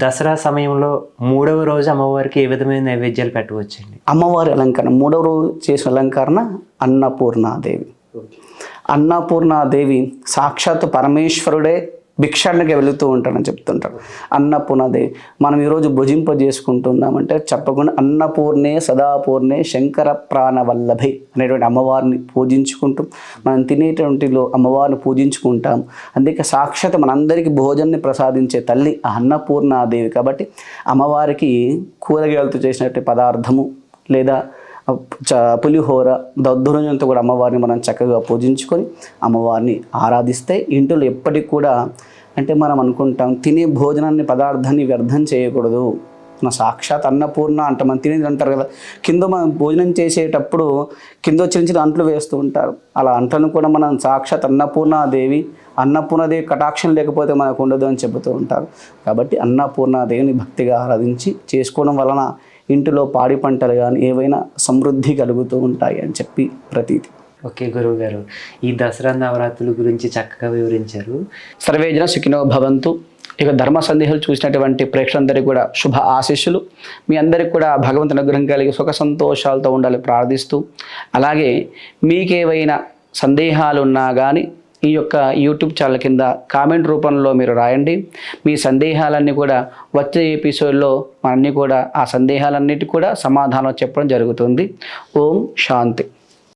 దసరా సమయంలో మూడవ రోజు అమ్మవారికి ఏ విధమైన నైవేద్యాలు పెట్టవచ్చండి? అమ్మవారి అలంకరణ మూడవ రోజు చేసిన అలంకరణ అన్నపూర్ణాదేవి. అన్నపూర్ణాదేవి సాక్షాత్ పరమేశ్వరుడే భిక్షానికి వెళుతూ ఉంటాడని చెప్తుంటాడు అన్నపూర్ణదే మనం ఈరోజు భుజింప చేసుకుంటున్నామంటే చెప్పకుండా అన్నపూర్ణే సదాపూర్ణే శంకర ప్రాణవల్లభే అనేటువంటి అమ్మవారిని పూజించుకుంటూ మనం తినేటువంటిలో అమ్మవారిని పూజించుకుంటాం. అందుకే సాక్షాత్ మనందరికీ భోజనాన్ని ప్రసాదించే తల్లి ఆ అన్నపూర్ణాదేవి. కాబట్టి అమ్మవారికి కూరగాయలతో చేసినట్టు పదార్థము లేదా పులిహోర దద్దోజనంతో కూడా అమ్మవారిని మనం చక్కగా పూజించుకొని అమ్మవారిని ఆరాధిస్తే ఇంట్లో ఎప్పటికి కూడా అంటే మనం అనుకుంటాం తినే భోజనాన్ని పదార్థాన్ని వ్యర్థం చేయకూడదు. మన సాక్షాత్ అన్నపూర్ణ అంట మనం తినేది అంటారు కదా కింద మనం భోజనం చేసేటప్పుడు కింద చిన్న చిన్న అంట్లు వేస్తూ ఉంటారు. అలా అంట్లను కూడా మనం సాక్షాత్ అన్నపూర్ణాదేవి అన్నపూర్ణదేవి కటాక్షం లేకపోతే మనకు ఉండదు అని చెబుతూ ఉంటారు. కాబట్టి అన్నపూర్ణాదేవిని భక్తిగా ఆరాధించి చేసుకోవడం వలన ఇంటిలో పాడి పంటలు కానీ ఏవైనా సమృద్ధి కలుగుతూ ఉంటాయి అని చెప్పి ప్రతీతి. ఓకే గురువు గారు ఈ దసరా నవరాత్రుల గురించి చక్కగా వివరించారు. సర్వేజన సుఖినో భవంతు. ఇక ధర్మ సందేహాలు చూసినటువంటి ప్రేక్షకులందరికీ కూడా శుభ ఆశీస్సులు. మీ అందరికీ కూడా భగవంతుని అనుగ్రహం కలిగి సుఖ సంతోషాలతో ఉండాలని ప్రార్థిస్తూ. అలాగే మీకేవైనా సందేహాలు ఉన్నా కానీ ఈ యొక్క యూట్యూబ్ ఛానల్ కింద కామెంట్ రూపంలో మీరు రాయండి. మీ సందేహాలన్నీ కూడా వచ్చే ఎపిసోడ్లో అన్నీ కూడా ఆ సందేహాలన్నిటి కూడా సమాధానం చెప్పడం జరుగుతుంది. ఓం శాంతి.